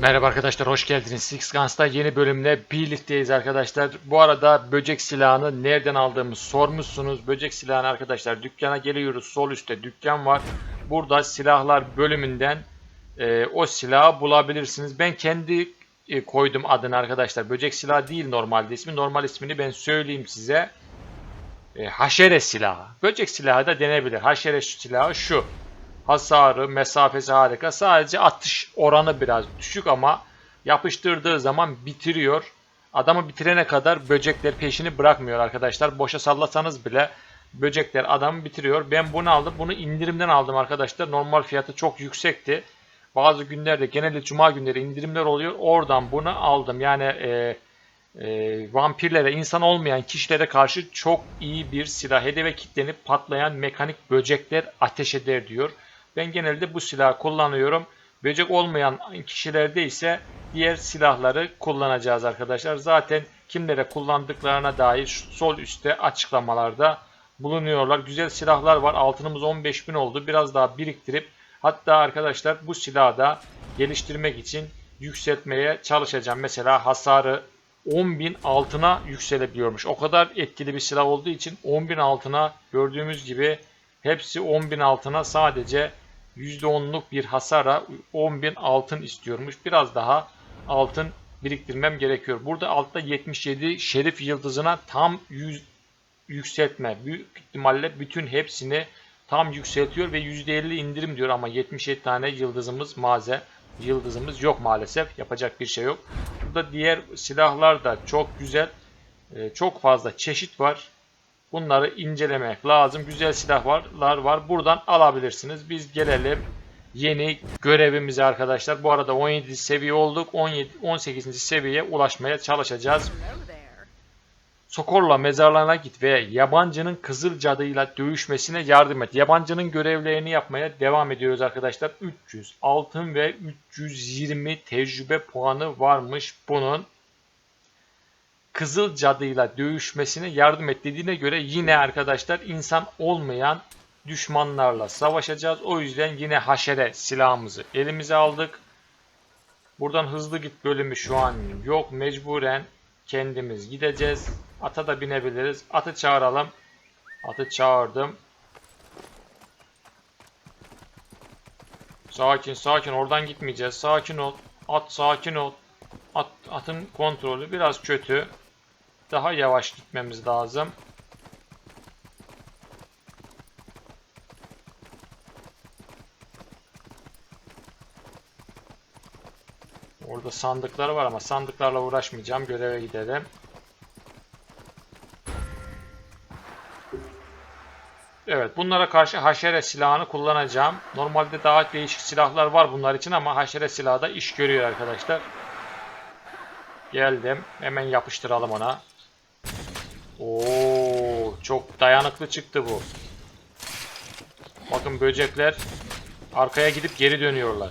Merhaba arkadaşlar hoş geldiniz. Six Guns'ta yeni bölümle birlikteyiz arkadaşlar. Bu arada böcek silahını nereden aldığımı sormuşsunuz. Böcek silahını arkadaşlar dükkana geliyoruz. Sol üstte dükkan var. Burada silahlar bölümünden e, o silahı bulabilirsiniz. Ben kendi e, koydum adını arkadaşlar. Böcek silahı değil normalde ismi. Normal ismini ben söyleyeyim size. E, haşere silahı. Böcek silahı da denebilir. Haşere silahı şu hasarı, mesafesi harika. Sadece atış oranı biraz düşük ama yapıştırdığı zaman bitiriyor. Adamı bitirene kadar böcekler peşini bırakmıyor arkadaşlar. Boşa sallasanız bile böcekler adamı bitiriyor. Ben bunu aldım. Bunu indirimden aldım arkadaşlar. Normal fiyatı çok yüksekti. Bazı günlerde genelde cuma günleri indirimler oluyor. Oradan bunu aldım. Yani e, e, vampirlere, insan olmayan kişilere karşı çok iyi bir silah. Hedefe kilitlenip patlayan mekanik böcekler ateş eder diyor. Ben genelde bu silahı kullanıyorum. Böcek olmayan kişilerde ise diğer silahları kullanacağız arkadaşlar. Zaten kimlere kullandıklarına dair sol üstte açıklamalarda bulunuyorlar. Güzel silahlar var. Altınımız 15.000 oldu. Biraz daha biriktirip hatta arkadaşlar bu silahı da geliştirmek için yükseltmeye çalışacağım. Mesela hasarı 10.000 altına yükselebiliyormuş. O kadar etkili bir silah olduğu için 10.000 altına gördüğümüz gibi hepsi 10.000 altına sadece %10'luk bir hasara 10.000 altın istiyormuş. Biraz daha altın biriktirmem gerekiyor. Burada altta 77 şerif yıldızına tam 100 yükseltme. Büyük ihtimalle bütün hepsini tam yükseltiyor ve %50 indirim diyor ama 77 tane yıldızımız maze yıldızımız yok maalesef. Yapacak bir şey yok. Burada diğer silahlar da çok güzel. Ee, Çok fazla çeşit var. Bunları incelemek lazım. Güzel silahlar var. Buradan alabilirsiniz. Biz gelelim yeni görevimize arkadaşlar. Bu arada 17 seviye olduk. 17 18. seviyeye ulaşmaya çalışacağız. Sokorla mezarlarına git ve yabancının kızıl cadıyla dövüşmesine yardım et. Yabancının görevlerini yapmaya devam ediyoruz arkadaşlar. 300 altın ve 320 tecrübe puanı varmış bunun. Kızıl cadıyla dövüşmesine yardım et dediğine göre yine arkadaşlar insan olmayan düşmanlarla savaşacağız. O yüzden yine haşere silahımızı elimize aldık. Buradan hızlı git bölümü şu an yok. Mecburen kendimiz gideceğiz. Ata da binebiliriz. Atı çağıralım. Atı çağırdım. Sakin sakin oradan gitmeyeceğiz. Sakin ol. At sakin ol. At, atın kontrolü biraz kötü. Daha yavaş gitmemiz lazım. Orada sandıklar var ama sandıklarla uğraşmayacağım. Göreve gidelim. Evet bunlara karşı haşere silahını kullanacağım. Normalde daha değişik silahlar var bunlar için ama haşere silahı da iş görüyor arkadaşlar. Geldim. Hemen yapıştıralım ona. Oo, çok dayanıklı çıktı bu. Bakın böcekler arkaya gidip geri dönüyorlar.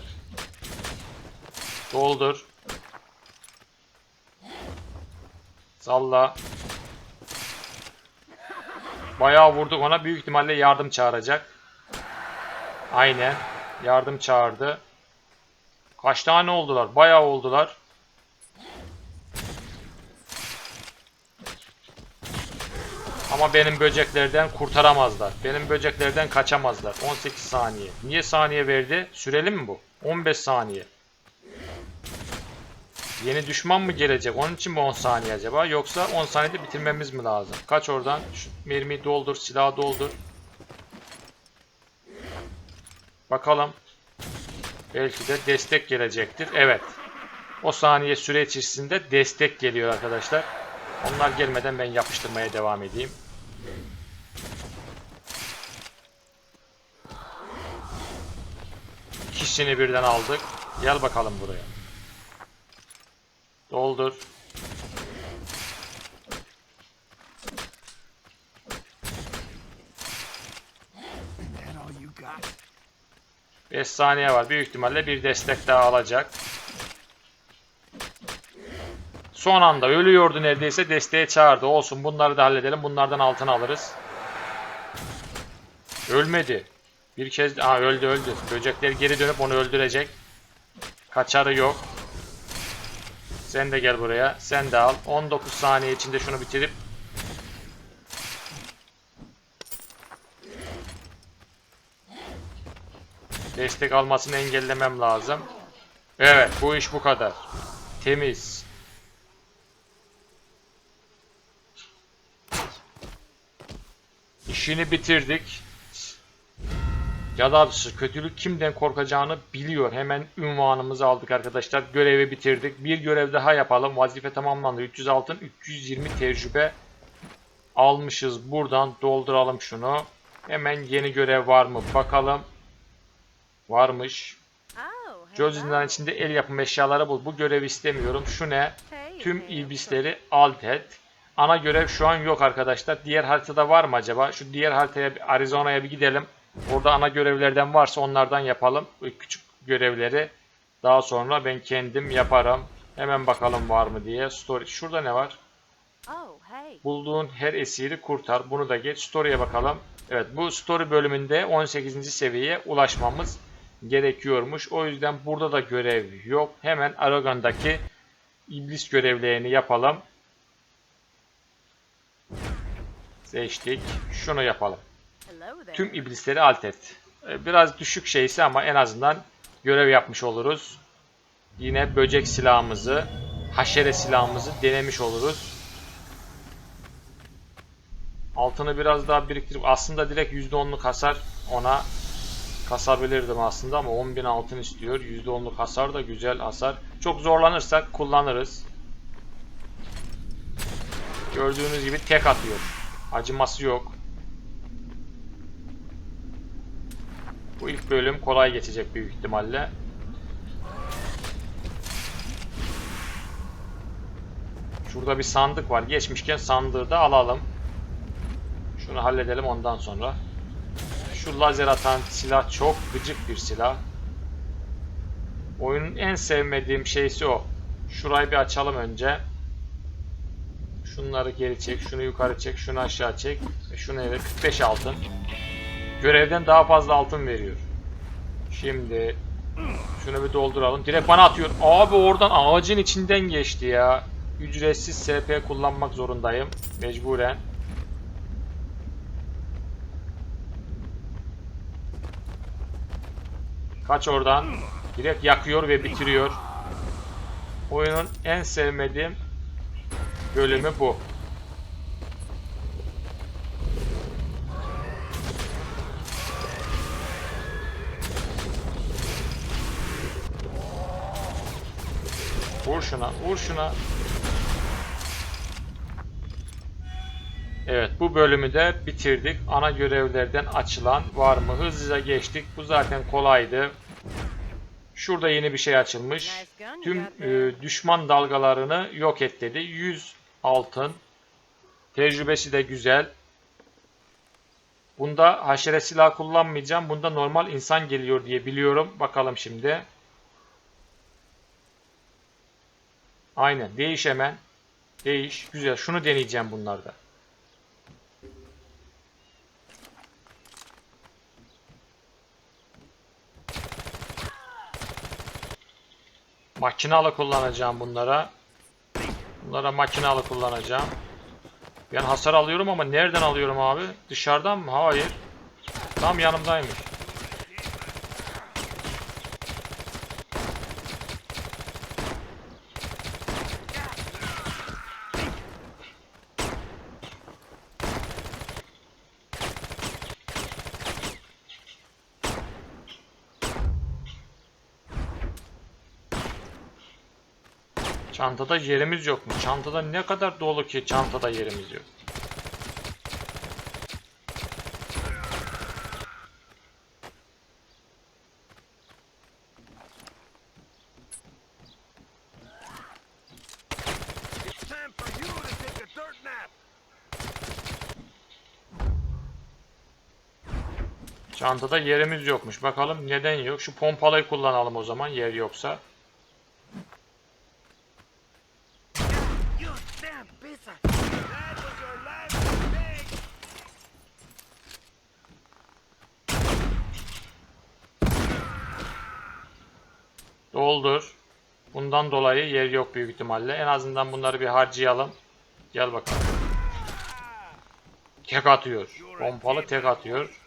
Doldur. Salla. Bayağı vurduk ona. Büyük ihtimalle yardım çağıracak. Aynen. Yardım çağırdı. Kaç tane oldular? Bayağı oldular. Ama benim böceklerden kurtaramazlar. Benim böceklerden kaçamazlar. 18 saniye. Niye saniye verdi? Süreli mi bu? 15 saniye. Yeni düşman mı gelecek? Onun için mi 10 saniye acaba? Yoksa 10 saniyede bitirmemiz mi lazım? Kaç oradan? Şu mermiyi doldur, silahı doldur. Bakalım. Belki de destek gelecektir. Evet. O saniye süre içerisinde destek geliyor arkadaşlar. Onlar gelmeden ben yapıştırmaya devam edeyim. İkisini birden aldık. Gel bakalım buraya. Doldur. 5 saniye var. Büyük ihtimalle bir destek daha alacak. Son anda ölüyordu neredeyse desteğe çağırdı. Olsun bunları da halledelim. Bunlardan altın alırız. Ölmedi. Bir kez... Aa öldü öldü. Böcekler geri dönüp onu öldürecek. Kaçarı yok. Sen de gel buraya. Sen de al. 19 saniye içinde şunu bitirip destek almasını engellemem lazım. Evet, bu iş bu kadar. Temiz. İşini bitirdik. Cadavsı kötülük kimden korkacağını biliyor. Hemen ünvanımızı aldık arkadaşlar. Görevi bitirdik. Bir görev daha yapalım. Vazife tamamlandı. 300 altın, 320 tecrübe almışız. Buradan dolduralım şunu. Hemen yeni görev var mı? Bakalım. Varmış. Oh, hello. zindan içinde el yapımı eşyaları bul. Bu görevi istemiyorum. Şu ne? Tüm iblisleri alt et. Ana görev şu an yok arkadaşlar. Diğer haritada var mı acaba? Şu diğer haritaya Arizona'ya bir gidelim. Orada ana görevlerden varsa onlardan yapalım. Küçük görevleri daha sonra ben kendim yaparım. Hemen bakalım var mı diye. Story. Şurada ne var? Oh. Bulduğun her esiri kurtar. Bunu da geç. Story'e bakalım. Evet bu story bölümünde 18. seviyeye ulaşmamız gerekiyormuş. O yüzden burada da görev yok. Hemen Aragon'daki iblis görevlerini yapalım. Seçtik. Şunu yapalım. Tüm iblisleri alt et. Ee, Biraz düşük şeysi ama en azından görev yapmış oluruz. Yine böcek silahımızı, haşere silahımızı denemiş oluruz. Altını biraz daha biriktirip aslında direkt %10'luk hasar ona kasabilirdim aslında ama 10.000 altın istiyor. %10'luk hasar da güzel hasar. Çok zorlanırsak kullanırız. Gördüğünüz gibi tek atıyor. Acıması yok. Bu ilk bölüm kolay geçecek büyük ihtimalle. Şurada bir sandık var. Geçmişken sandığı da alalım. Şunu halledelim ondan sonra. Şu lazer atan silah çok gıcık bir silah. Oyunun en sevmediğim şeysi o. Şurayı bir açalım önce. Şunları geri çek, şunu yukarı çek, şunu aşağı çek. Ve şunu eve 45 altın. Görevden daha fazla altın veriyor. Şimdi şunu bir dolduralım. Direkt bana atıyor. Abi oradan ağacın içinden geçti ya. Ücretsiz SP kullanmak zorundayım. Mecburen. Kaç oradan. Direkt yakıyor ve bitiriyor. Oyunun en sevmediğim bölümü bu. Vur şuna, vur şuna. Evet, bu bölümü de bitirdik. Ana görevlerden açılan var mı? Hızlıca geçtik. Bu zaten kolaydı. Şurada yeni bir şey açılmış. Tüm e, düşman dalgalarını yok et dedi. 100 altın. Tecrübesi de güzel. Bunda haşere silah kullanmayacağım. Bunda normal insan geliyor diye biliyorum. Bakalım şimdi. Aynen. Değiş hemen. Değiş. Güzel. Şunu deneyeceğim bunlarda. Makinalı kullanacağım bunlara. Bunlara makinalı kullanacağım. Ben hasar alıyorum ama nereden alıyorum abi? Dışarıdan mı? Hayır. Tam yanımdaymış. Çantada yerimiz yok mu? Çantada ne kadar dolu ki çantada yerimiz yok. Çantada yerimiz yokmuş. Bakalım neden yok? Şu pompalıyı kullanalım o zaman yer yoksa. Doldur. Bundan dolayı yer yok büyük ihtimalle. En azından bunları bir harcayalım. Gel bakalım. Tek atıyor. Pompalı tek atıyor.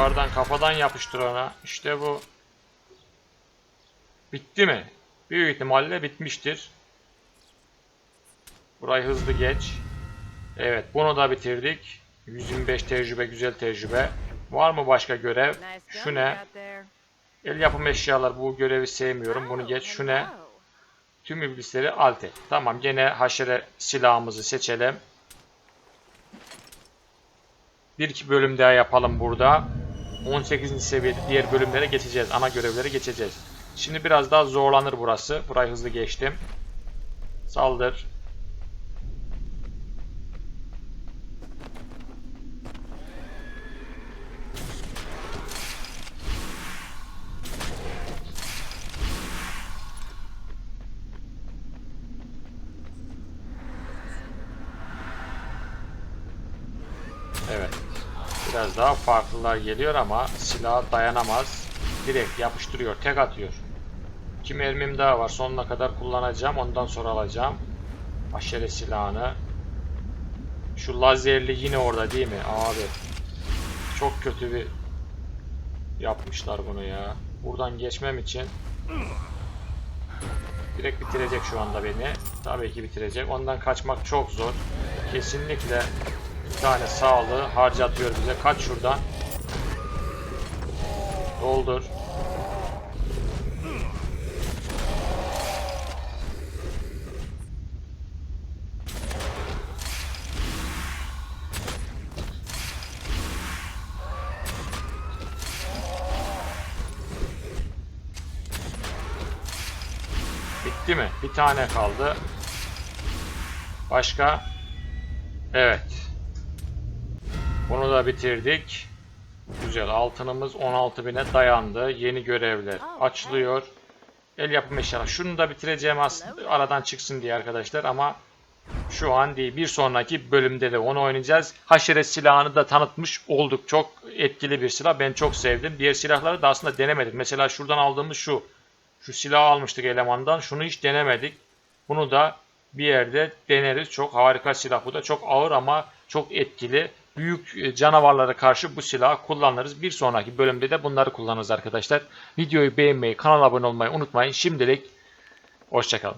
Yukarıdan kafadan yapıştır ona. İşte bu. Bitti mi? Büyük ihtimalle bitmiştir. Burayı hızlı geç. Evet bunu da bitirdik. 125 tecrübe güzel tecrübe. Var mı başka görev? Şu ne? El yapım eşyalar bu görevi sevmiyorum. Bunu Oh, geç. Şu ne? Tüm iblisleri alt et. Tamam gene haşere silahımızı seçelim. Bir iki bölüm daha yapalım burada. 18. seviyede diğer bölümlere geçeceğiz. Ana görevlere geçeceğiz. Şimdi biraz daha zorlanır burası. Burayı hızlı geçtim. Saldır. Evet. Biraz daha farklılar geliyor ama silah dayanamaz. Direkt yapıştırıyor. Tek atıyor. İki mermim daha var. Sonuna kadar kullanacağım. Ondan sonra alacağım. Aşere silahını. Şu lazerli yine orada değil mi? Abi. Çok kötü bir yapmışlar bunu ya. Buradan geçmem için direkt bitirecek şu anda beni. Tabii ki bitirecek. Ondan kaçmak çok zor. Kesinlikle bir tane sağlığı harcatıyor bize. Kaç şuradan. Doldur. Bitti mi? Bir tane kaldı. Başka? Evet. Bunu da bitirdik. Güzel. Altınımız 16.000'e dayandı. Yeni görevler açılıyor. El yapım eşyalar. Şunu da bitireceğim aslında aradan çıksın diye arkadaşlar ama şu an değil. Bir sonraki bölümde de onu oynayacağız. Haşere silahını da tanıtmış olduk. Çok etkili bir silah. Ben çok sevdim. Diğer silahları da aslında denemedik. Mesela şuradan aldığımız şu. Şu silahı almıştık elemandan. Şunu hiç denemedik. Bunu da bir yerde deneriz. Çok harika silah bu da. Çok ağır ama çok etkili. Büyük e, canavarlara karşı bu silahı kullanırız. Bir sonraki bölümde de bunları kullanırız arkadaşlar. Videoyu beğenmeyi, kanala abone olmayı unutmayın. Şimdilik hoşçakalın.